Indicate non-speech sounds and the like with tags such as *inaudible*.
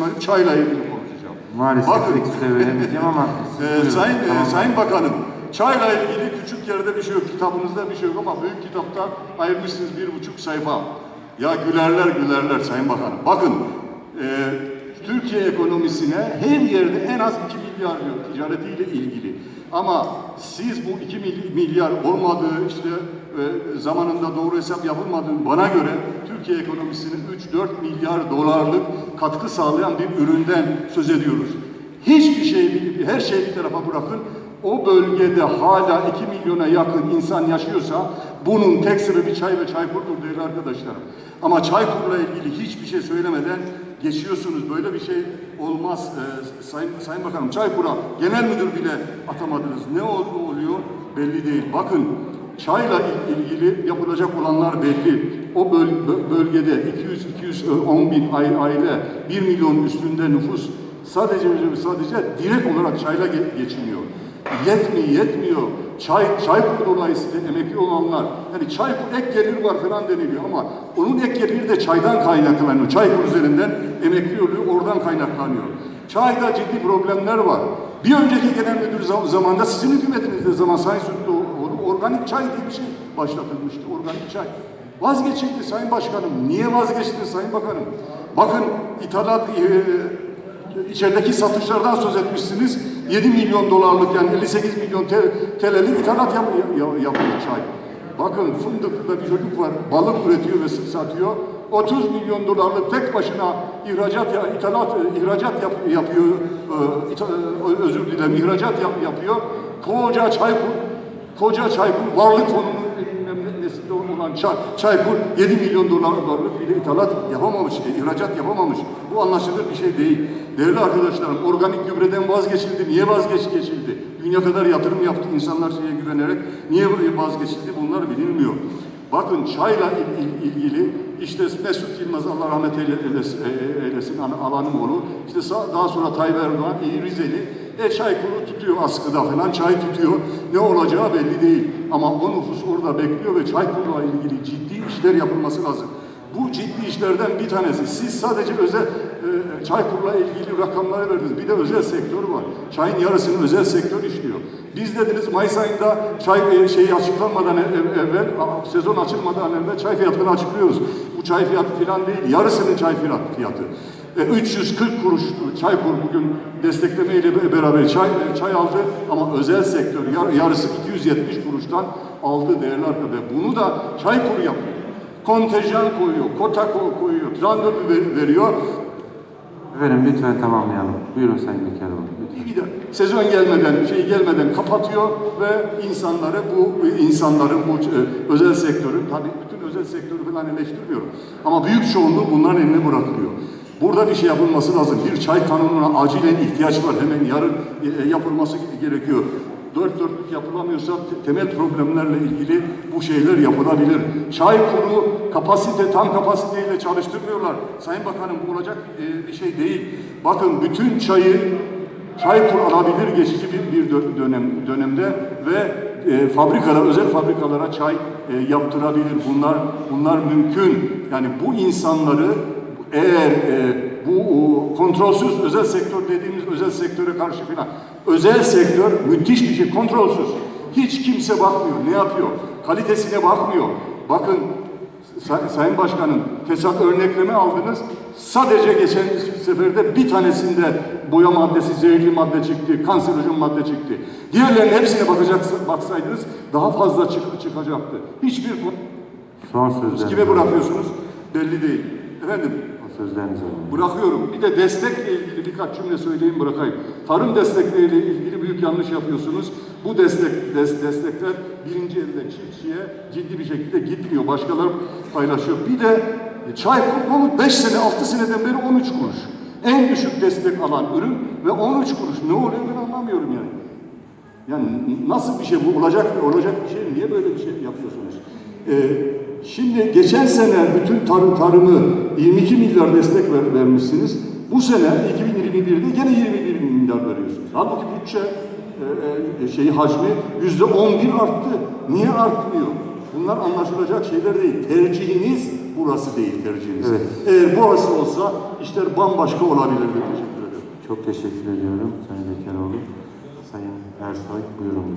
vermeyeyim, çayla ilgili konuşacağım. Maalesef Bakın. pek süre veremeyeceğim ama *laughs* Ee, buyurun. sayın, e, Tamam. sayın Bakanım, çayla ilgili küçük yerde bir şey yok, kitabınızda bir şey yok ama büyük kitapta ayırmışsınız bir buçuk sayfa. Ya gülerler gülerler Sayın Bakanım. Bakın, e, Türkiye ekonomisine her yerde en az 2 milyar diyor ticaretiyle ilgili. Ama siz bu 2 mil- milyar olmadığı işte e, zamanında doğru hesap yapılmadığı bana göre Türkiye ekonomisine 3-4 milyar dolarlık katkı sağlayan bir üründen söz ediyoruz. Hiçbir şey, her şeyi bir tarafa bırakın. O bölgede hala 2 milyona yakın insan yaşıyorsa bunun tek sebebi çay ve çaykurdur değerli arkadaşlarım. Ama çaykurla ilgili hiçbir şey söylemeden geçiyorsunuz. Böyle bir şey olmaz. Ee, Sayın, Sayın Bakanım Çaykur'a genel müdür bile atamadınız. Ne oldu oluyor belli değil. Bakın çayla il- ilgili yapılacak olanlar belli. O böl- bö- bölgede 200-210 bin ai- aile, 1 milyon üstünde nüfus sadece sadece direkt olarak çayla ge- geçiniyor. Yetmiyor, yetmiyor. Çay, çay dolayısıyla emekli olanlar, yani çay ek gelir var falan deniliyor ama onun ek geliri de çaydan kaynaklanıyor. Çay üzerinden emekli oluyor, oradan kaynaklanıyor. Çayda ciddi problemler var. Bir önceki genel müdür zam- zamanında sizin hükümetinizde zaman Sayın Sütlüoğlu organik çay diye bir şey başlatılmıştı. Organik çay. Vazgeçildi Sayın Başkanım. Niye vazgeçti Sayın Bakanım? Bakın ithalat e, içerideki satışlardan söz etmişsiniz. 7 milyon dolarlık yani 58 milyon TL'lik ithalat yap, ya- yapıyor çay. Bakın Fındıklı'da bir çocuk var, balık üretiyor ve satıyor. 30 milyon dolarlık tek başına ihracat ya ithalat e, ihracat yap, yapıyor. e, itha- e, özür dilerim, ihracat yap, yapıyor. Koca Çaykur, koca Çaykur varlık fonunun nesinde olan çay, Çaykur 7 milyon dolarlık bir ithalat yapamamış, e, ihracat yapamamış. Bu anlaşılır bir şey değil. Değerli arkadaşlarım, organik gübreden vazgeçildi. Niye vazgeçildi? Dünya kadar yatırım yaptı insanlar şeye güvenerek. Niye vazgeçildi? Bunlar bilinmiyor. Bakın çayla il- il- ilgili işte Mesut Yılmaz Allah rahmet eyle- eylesin, e- eylesin hani alanım oğlu. İşte daha sonra Tayyip Erdoğan Rizeli. E Çaykur'u tutuyor askıda falan çay tutuyor. Ne olacağı belli değil. Ama o nüfus orada bekliyor ve Çaykur'la ilgili ciddi işler yapılması lazım. Bu ciddi işlerden bir tanesi. Siz sadece özel e, Çaykur'la ilgili rakamları verdiniz. Bir de özel sektör var. Çayın yarısını özel sektör işliyor. Biz dediniz Mayıs ayında çay e, şeyi açıklanmadan ev- evvel, sezon açılmadan evvel çay fiyatını açıklıyoruz. Bu çay fiyatı falan değil, yarısının çay fiyat- fiyatı. E, 340 kuruş Çaykur bugün desteklemeyle be- beraber çay çay aldı ama özel sektör yar- yarısı 270 kuruştan aldı değerli arkadaşlar. Bunu da Çaykur yapıyor kontenjan koyuyor, kota ko- koyuyor, randevu ver- veriyor. Efendim lütfen tamamlayalım. Buyurun Sayın Bekaroğlu. Lütfen. Bir de sezon gelmeden, şey gelmeden kapatıyor ve insanları bu insanların bu e, özel sektörün tabii bütün özel sektörü falan eleştirmiyorum. Ama büyük çoğunluğu bunların eline bırakılıyor. Burada bir şey yapılması lazım. Bir çay kanununa acilen ihtiyaç var. Hemen yarın e, yapılması gerekiyor. Dört dörtlük yapılamıyorsa te- temel problemlerle ilgili bu şeyler yapılabilir. Çay kuru kapasite, tam kapasiteyle çalıştırmıyorlar. Sayın Bakanım bu olacak e, bir şey değil. Bakın bütün çayı Çaykur alabilir geçici bir, bir dö- dönem dönemde ve e, fabrikada özel fabrikalara çay e, yaptırabilir. Bunlar bunlar mümkün. Yani bu insanları eğer e, bu kontrolsüz özel sektör dediğimiz özel sektöre karşı filan özel sektör müthiş bir şey kontrolsüz. Hiç kimse bakmıyor. Ne yapıyor? Kalitesine bakmıyor. Bakın Say- Sayın Başkanım, fesat örnekleme aldınız. Sadece geçen seferde bir tanesinde boya maddesi, zehirli madde çıktı, kanserojen madde çıktı. Diğerlerinin hepsine bakacak, baksaydınız daha fazla çık- çıkacaktı. Hiçbir Son sözlerinizi kime bırakıyorsunuz belli değil. Efendim, Alalım. bırakıyorum. Bir de destekle ilgili birkaç cümle söyleyeyim bırakayım. Tarım destekleriyle ilgili büyük yanlış yapıyorsunuz. Bu destek des- destekler birinci elden çiftçiye ciddi bir şekilde gitmiyor. Başkaları paylaşıyor. Bir de e, çay kurmalı 5 sene 6 seneden beri 13 kuruş. En düşük destek alan ürün ve 13 kuruş. Ne oluyor ben anlamıyorum yani. Yani nasıl bir şey bu? Olacak olacak bir şey? Niye böyle bir şey yapıyorsunuz? Ee, şimdi geçen sene bütün tarım tarımı 22 milyar destek ver, vermişsiniz. Bu sene 2021'de gene 21 milyar veriyorsunuz. Halbuki bütçe e, e, şeyi hacmi yüzde 11 arttı. Niye artmıyor? Bunlar anlaşılacak şeyler değil. Tercihiniz burası değil tercihiniz. Evet. Eğer burası olsa işler bambaşka olabilirdi. Teşekkür ederim. Çok teşekkür ediyorum Sayın Bekeroğlu. Sayın Ersoy buyurun.